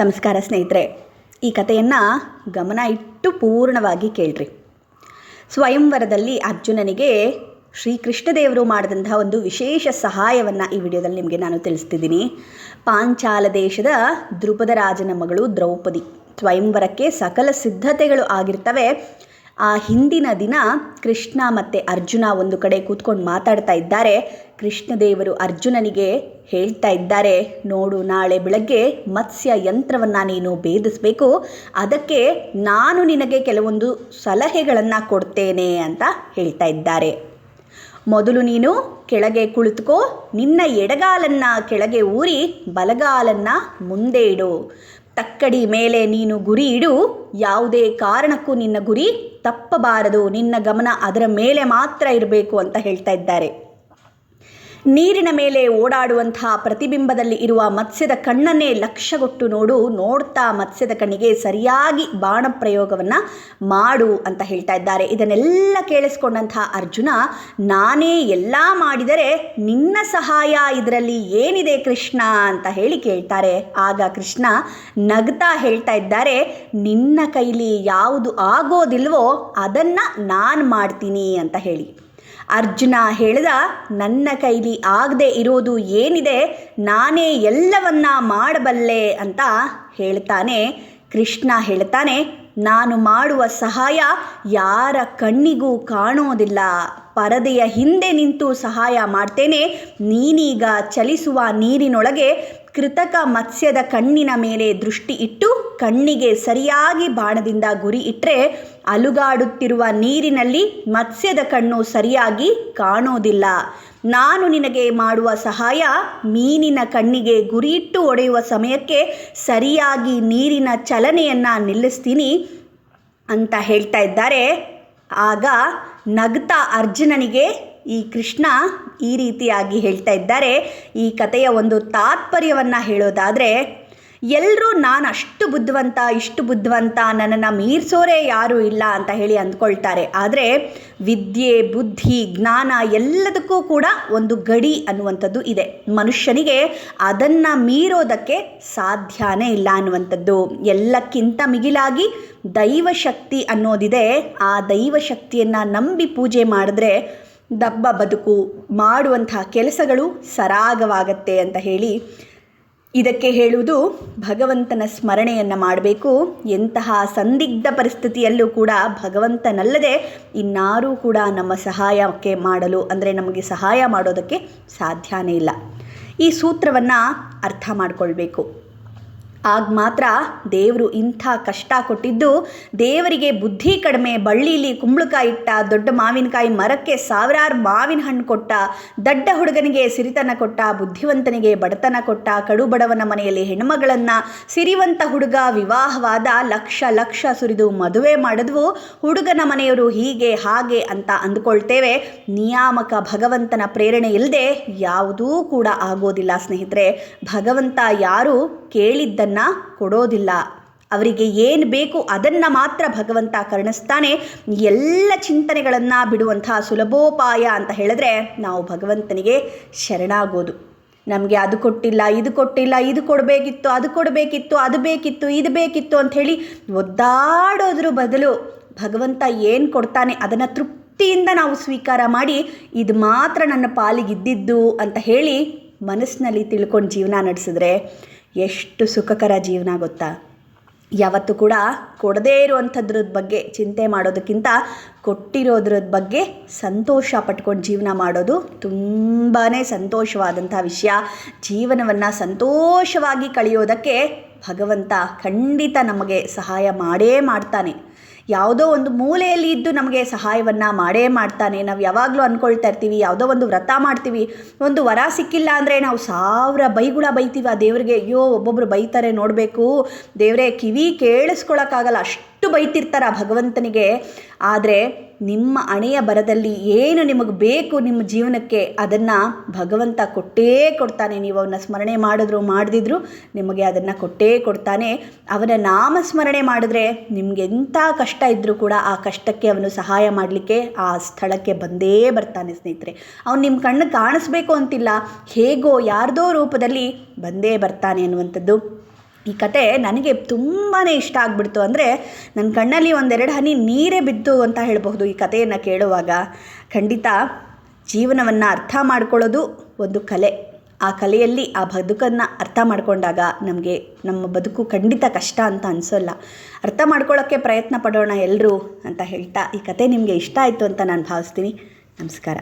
ನಮಸ್ಕಾರ ಸ್ನೇಹಿತರೆ. ಈ ಕಥೆಯನ್ನು ಗಮನ ಇಟ್ಟು ಪೂರ್ಣವಾಗಿ ಕೇಳ್ರಿ. ಸ್ವಯಂವರದಲ್ಲಿ ಅರ್ಜುನನಿಗೆ ಶ್ರೀಕೃಷ್ಣದೇವರು ಮಾಡಿದಂತಹ ಒಂದು ವಿಶೇಷ ಸಹಾಯವನ್ನು ಈ ವಿಡಿಯೋದಲ್ಲಿ ನಿಮಗೆ ನಾನು ತಿಳಿಸ್ತಿದ್ದೀನಿ. ಪಾಂಚಾಲ ದೇಶದ ದ್ರುಪದ ರಾಜನ ಮಗಳು ದ್ರೌಪದಿ. ಸ್ವಯಂವರಕ್ಕೆ ಸಕಲ ಸಿದ್ಧತೆಗಳು ಆಗಿರ್ತವೆ. ಆ ಹಿಂದಿನ ದಿನ ಕೃಷ್ಣ ಮತ್ತು ಅರ್ಜುನ ಒಂದು ಕಡೆ ಕೂತ್ಕೊಂಡು ಮಾತಾಡ್ತಾ ಇದ್ದಾರೆ. ಕೃಷ್ಣದೇವರು ಅರ್ಜುನನಿಗೆ ಹೇಳ್ತಾ ಇದ್ದಾರೆ, ನೋಡು, ನಾಳೆ ಬೆಳಗ್ಗೆ ಮತ್ಸ್ಯ ಯಂತ್ರವನ್ನು ನೀನು ಭೇದಿಸಬೇಕು. ಅದಕ್ಕೆ ನಾನು ನಿನಗೆ ಕೆಲವೊಂದು ಸಲಹೆಗಳನ್ನು ಕೊಡ್ತೇನೆ ಅಂತ ಹೇಳ್ತಾ ಇದ್ದಾರೆ. ಮೊದಲು ನೀನು ಕೆಳಗೆ ಕುಳಿತುಕೋ, ನಿನ್ನ ಎಡಗಾಲನ್ನು ಕೆಳಗೆ ಊರಿ ಬಲಗಾಲನ್ನು ಮುಂದೆ ಇಡು. ತಕ್ಕಡಿ ಮೇಲೆ ನೀನು ಗುರಿ ಇಡು. ಯಾವುದೇ ಕಾರಣಕ್ಕೂ ನಿನ್ನ ಗುರಿ ತಪ್ಪಬಾರದು. ನಿನ್ನ ಗಮನ ಅದರ ಮೇಲೆ ಮಾತ್ರ ಇರಬೇಕು ಅಂತ ಹೇಳ್ತಾ ಇದ್ದಾರೆ. ನೀರಿನ ಮೇಲೆ ಓಡಾಡುವಂತಹ ಪ್ರತಿಬಿಂಬದಲ್ಲಿ ಇರುವ ಮತ್ಸ್ಯದ ಕಣ್ಣನ್ನೇ ಲಕ್ಷ್ಯಗೊಟ್ಟು ನೋಡು, ನೋಡ್ತಾ ಮತ್ಸ್ಯದ ಕಣ್ಣಿಗೆ ಸರಿಯಾಗಿ ಬಾಣ ಪ್ರಯೋಗವನ್ನು ಮಾಡು ಅಂತ ಹೇಳ್ತಾ ಇದ್ದಾರೆ. ಇದನ್ನೆಲ್ಲ ಕೇಳಿಸ್ಕೊಂಡಂತಹ ಅರ್ಜುನ, ನಾನೇ ಎಲ್ಲ ಮಾಡಿದರೆ ನಿನ್ನ ಸಹಾಯ ಇದರಲ್ಲಿ ಏನಿದೆ ಕೃಷ್ಣ ಅಂತ ಹೇಳಿ ಕೇಳ್ತಾರೆ. ಆಗ ಕೃಷ್ಣ ನಗ್ತಾ ಹೇಳ್ತಾ ಇದ್ದಾರೆ, ನಿನ್ನ ಕೈಲಿ ಯಾವುದು ಆಗೋದಿಲ್ವೋ ಅದನ್ನು ನಾನು ಮಾಡ್ತೀನಿ ಅಂತ ಹೇಳಿ. ಅರ್ಜುನ ಹೇಳಿದ, ನನ್ನ ಕೈಲಿ ಆಗದೆ ಇರೋದು ಏನಿದೆ, ನಾನೇ ಎಲ್ಲವನ್ನ ಮಾಡಬಲ್ಲೆ ಅಂತ ಹೇಳ್ತಾನೆ. ಕೃಷ್ಣ ಹೇಳ್ತಾನೆ, ನಾನು ಮಾಡುವ ಸಹಾಯ ಯಾರ ಕಣ್ಣಿಗೂ ಕಾಣೋದಿಲ್ಲ. ಪರದೆಯ ಹಿಂದೆ ನಿಂತು ಸಹಾಯ ಮಾಡ್ತೇನೆ. ನೀನೀಗ ಚಲಿಸುವ ನೀರಿನೊಳಗೆ ಕೃತಕ ಮತ್ಸ್ಯದ ಕಣ್ಣಿನ ಮೇಲೆ ದೃಷ್ಟಿ ಇಟ್ಟು ಕಣ್ಣಿಗೆ ಸರಿಯಾಗಿ ಬಾಣದಿಂದ ಗುರಿ ಇಟ್ಟರೆ ಅಲುಗಾಡುತ್ತಿರುವ ನೀರಿನಲ್ಲಿ ಮತ್ಸ್ಯದ ಕಣ್ಣು ಸರಿಯಾಗಿ ಕಾಣೋದಿಲ್ಲ. ನಾನು ನಿನಗೆ ಮಾಡುವ ಸಹಾಯ ಮೀನಿನ ಕಣ್ಣಿಗೆ ಗುರಿಯಿಟ್ಟು ಒಡೆಯುವ ಸಮಯಕ್ಕೆ ಸರಿಯಾಗಿ ನೀರಿನ ಚಲನೆಯನ್ನು ನಿಲ್ಲಿಸ್ತೀನಿ ಅಂತ ಹೇಳ್ತಾ ಇದ್ದಾರೆ. ಆಗ ನಗ್ತಾ ಅರ್ಜುನನಿಗೆ ಈ ಕೃಷ್ಣ ಈ ರೀತಿಯಾಗಿ ಹೇಳ್ತಾ ಇದ್ದಾರೆ. ಈ ಕಥೆಯ ಒಂದು ತಾತ್ಪರ್ಯವನ್ನು ಹೇಳೋದಾದರೆ ಎಲ್ಲರೂ ನಾನು ಅಷ್ಟು ಬುದ್ಧಿವಂತ, ಇಷ್ಟು ಬುದ್ಧಿವಂತ, ನನ್ನನ್ನು ಮೀರಿಸೋರೇ ಯಾರೂ ಇಲ್ಲ ಅಂತ ಹೇಳಿ ಅಂದ್ಕೊಳ್ತಾರೆ. ಆದರೆ ವಿದ್ಯೆ, ಬುದ್ಧಿ, ಜ್ಞಾನ ಎಲ್ಲದಕ್ಕೂ ಕೂಡ ಒಂದು ಗಡಿ ಅನ್ನುವಂಥದ್ದು ಇದೆ. ಮನುಷ್ಯನಿಗೆ ಅದನ್ನು ಮೀರೋದಕ್ಕೆ ಸಾಧ್ಯನೇ ಇಲ್ಲ ಅನ್ನುವಂಥದ್ದು. ಎಲ್ಲಕ್ಕಿಂತ ಮಿಗಿಲಾಗಿ ದೈವಶಕ್ತಿ ಅನ್ನೋದಿದೆ. ಆ ದೈವಶಕ್ತಿಯನ್ನು ನಂಬಿ ಪೂಜೆ ಮಾಡಿದ್ರೆ ದಬ್ಬ ಬದುಕು ಮಾಡುವಂತಹ ಕೆಲಸಗಳು ಸರಾಗವಾಗತ್ತೆ ಅಂತ ಹೇಳಿ ಇದಕ್ಕೆ ಹೇಳುವುದು ಭಗವಂತನ ಸ್ಮರಣೆಯನ್ನು ಮಾಡಬೇಕು. ಎಂತಹ ಸಂದಿಗ್ಧ ಪರಿಸ್ಥಿತಿಯಲ್ಲೂ ಕೂಡ ಭಗವಂತನಲ್ಲದೆ ಇನ್ನಾರೂ ಕೂಡ ನಮ್ಮ ಸಹಾಯಕ್ಕೆ ಮಾಡಲು ಅಂದರೆ ನಮಗೆ ಸಹಾಯ ಮಾಡೋದಕ್ಕೆ ಸಾಧ್ಯನೇ ಇಲ್ಲ. ಈ ಸೂತ್ರವನ್ನು ಅರ್ಥ ಮಾಡಿಕೊಳ್ಬೇಕು. ಆಗ ಮಾತ್ರ ದೇವರು ಇಂಥ ಕಷ್ಟ ಕೊಟ್ಟಿದ್ದು. ದೇವರಿಗೆ ಬುದ್ಧಿ ಕಡಿಮೆ, ಬಳ್ಳಿಲಿ ಕುಂಬಳಕಾಯಿ ಇಟ್ಟ, ದೊಡ್ಡ ಮಾವಿನಕಾಯಿ ಮರಕ್ಕೆ ಸಾವಿರಾರು ಮಾವಿನ ಹಣ್ಣು ಕೊಟ್ಟ, ದಡ್ಡ ಹುಡುಗನಿಗೆ ಸಿರಿತನ ಕೊಟ್ಟ, ಬುದ್ಧಿವಂತನಿಗೆ ಬಡತನ ಕೊಟ್ಟ, ಕಡು ಬಡವನ ಮನೆಯಲ್ಲಿ ಹೆಣ್ಮಗಳನ್ನು ಸಿರಿವಂತ ಹುಡುಗ ವಿವಾಹವಾದ ಲಕ್ಷ ಲಕ್ಷ ಸುರಿದು ಮದುವೆ ಮಾಡಿದ್ವು. ಹುಡುಗನ ಮನೆಯವರು ಹೀಗೆ ಹಾಗೆ ಅಂತ ಅಂದ್ಕೊಳ್ತೇವೆ. ನಿಯಾಮಕ ಭಗವಂತನ ಪ್ರೇರಣೆ ಇಲ್ಲದೆ ಯಾವುದೂ ಕೂಡ ಆಗೋದಿಲ್ಲ ಸ್ನೇಹಿತರೆ. ಭಗವಂತ ಯಾರು? ಕೇಳಿದ್ದನ್ನು ಕೊಡೋದಿಲ್ಲ. ಅವರಿಗೆ ಏನು ಬೇಕು ಅದನ್ನು ಮಾತ್ರ ಭಗವಂತ ಕರುಣಿಸ್ತಾನೆ. ಎಲ್ಲ ಚಿಂತನೆಗಳನ್ನು ಬಿಡುವಂತಹ ಸುಲಭೋಪಾಯ ಅಂತ ಹೇಳಿದ್ರೆ ನಾವು ಭಗವಂತನಿಗೆ ಶರಣಾಗೋದು. ನಮಗೆ ಅದು ಕೊಟ್ಟಿಲ್ಲ, ಇದು ಕೊಟ್ಟಿಲ್ಲ, ಇದು ಕೊಡಬೇಕಿತ್ತು, ಅದು ಕೊಡಬೇಕಿತ್ತು, ಅದು ಬೇಕಿತ್ತು, ಇದು ಬೇಕಿತ್ತು ಅಂಥೇಳಿ ಒದ್ದಾಡೋದ್ರ ಬದಲು ಭಗವಂತ ಏನು ಕೊಡ್ತಾನೆ ಅದನ್ನು ತೃಪ್ತಿಯಿಂದ ನಾವು ಸ್ವೀಕಾರ ಮಾಡಿ ಇದು ಮಾತ್ರ ನನ್ನ ಪಾಲಿಗೆ ಇದ್ದಿದ್ದು ಅಂತ ಹೇಳಿ ಮನಸ್ಸಿನಲ್ಲಿ ತಿಳ್ಕೊಂಡು ಜೀವನ ನಡೆಸಿದ್ರೆ ಎಷ್ಟು ಸುಖಕರ ಜೀವನ ಗೊತ್ತಾ? ಯಾವತ್ತು ಕೂಡ ಕೊಡದೇ ಇರುವಂಥದ್ರ ಬಗ್ಗೆ ಚಿಂತೆ ಮಾಡೋದಕ್ಕಿಂತ ಕೊಟ್ಟಿರೋದ್ರ ಬಗ್ಗೆ ಸಂತೋಷ ಪಟ್ಕೊಂಡು ಜೀವನ ಮಾಡೋದು ತುಂಬಾ ಸಂತೋಷವಾದಂಥ ವಿಷಯ. ಜೀವನವನ್ನು ಸಂತೋಷವಾಗಿ ಕಳೆಯೋದಕ್ಕೆ ಭಗವಂತ ಖಂಡಿತ ನಮಗೆ ಸಹಾಯ ಮಾಡೇ ಮಾಡ್ತಾನೆ. ಯಾವುದೋ ಒಂದು ಮೂಲೆಯಲ್ಲಿ ಇದ್ದು ನಮಗೆ ಸಹಾಯವನ್ನು ಮಾಡೇ ಮಾಡ್ತಾನೆ. ನಾವು ಯಾವಾಗಲೂ ಅಂದ್ಕೊಳ್ತಾ ಇರ್ತೀವಿ, ಯಾವುದೋ ಒಂದು ವ್ರತ ಮಾಡ್ತೀವಿ. ಒಂದು ವರ ಸಿಕ್ಕಿಲ್ಲ ಅಂದರೆ ನಾವು ಸಾವಿರ ಬೈಗುಳ ಬೈತೀವಿ ಆ ದೇವರಿಗೆ. ಅಯ್ಯೋ ಒಬ್ಬೊಬ್ಬರು ಬೈತಾರೆ ನೋಡಬೇಕು. ದೇವರೇ, ಕಿವಿ ಕೇಳಿಸ್ಕೊಳಕ್ಕಾಗಲ್ಲ. ಅಷ್ಟು ಬೈತಿರ್ತಾರೆ ಆ ಭಗವಂತನಿಗೆ. ಆದರೆ ನಿಮ್ಮ ಅಣೆಯ ಬರದಲ್ಲಿ ಏನು ನಿಮಗೆ ಬೇಕು ನಿಮ್ಮ ಜೀವನಕ್ಕೆ, ಅದನ್ನು ಭಗವಂತ ಕೊಟ್ಟೇ ಕೊಡ್ತಾನೆ. ನೀವು ಅವನ್ನ ಸ್ಮರಣೆ ಮಾಡಿದ್ರು, ಮಾಡದಿದ್ರು ನಿಮಗೆ ಅದನ್ನು ಕೊಟ್ಟೇ ಕೊಡ್ತಾನೆ. ಅವನ ನಾಮಸ್ಮರಣೆ ಮಾಡಿದ್ರೆ ನಿಮ್ಗೆ ಎಂಥ ಕಷ್ಟ ಇದ್ದರೂ ಕೂಡ ಆ ಕಷ್ಟಕ್ಕೆ ಅವನು ಸಹಾಯ ಮಾಡಲಿಕ್ಕೆ ಆ ಸ್ಥಳಕ್ಕೆ ಬಂದೇ ಬರ್ತಾನೆ ಸ್ನೇಹಿತರೆ. ಅವನು ನಿಮ್ಮ ಕಣ್ಣು ಕಾಣಿಸ್ಬೇಕು ಅಂತಿಲ್ಲ, ಹೇಗೋ ಯಾರ್ದೋ ರೂಪದಲ್ಲಿ ಬಂದೇ ಬರ್ತಾನೆ ಅನ್ನುವಂಥದ್ದು ಈ ಕತೆ ನನಗೆ ತುಂಬಾ ಇಷ್ಟ ಆಗಿಬಿಡ್ತು ಅಂದರೆ ನನ್ನ ಕಣ್ಣಲ್ಲಿ ಒಂದೆರಡು ಹನಿ ನೀರೇ ಬಿದ್ದು ಅಂತ ಹೇಳಬಹುದು ಈ ಕಥೆಯನ್ನು ಕೇಳುವಾಗ. ಖಂಡಿತ ಜೀವನವನ್ನು ಅರ್ಥ ಮಾಡ್ಕೊಳ್ಳೋದು ಒಂದು ಕಲೆ. ಆ ಕಲೆಯಲ್ಲಿ ಆ ಬದುಕನ್ನು ಅರ್ಥ ಮಾಡಿಕೊಂಡಾಗ ನಮಗೆ ನಮ್ಮ ಬದುಕು ಖಂಡಿತ ಕಷ್ಟ ಅಂತ ಅನಿಸೋಲ್ಲ. ಅರ್ಥ ಮಾಡ್ಕೊಳ್ಳೋಕ್ಕೆ ಪ್ರಯತ್ನ ಪಡೋಣ ಎಲ್ಲರೂ ಅಂತ ಹೇಳ್ತಾ ಈ ಕತೆ ನಿಮಗೆ ಇಷ್ಟ ಆಯಿತು ಅಂತ ನಾನು ಭಾವಿಸ್ತೀನಿ. ನಮಸ್ಕಾರ.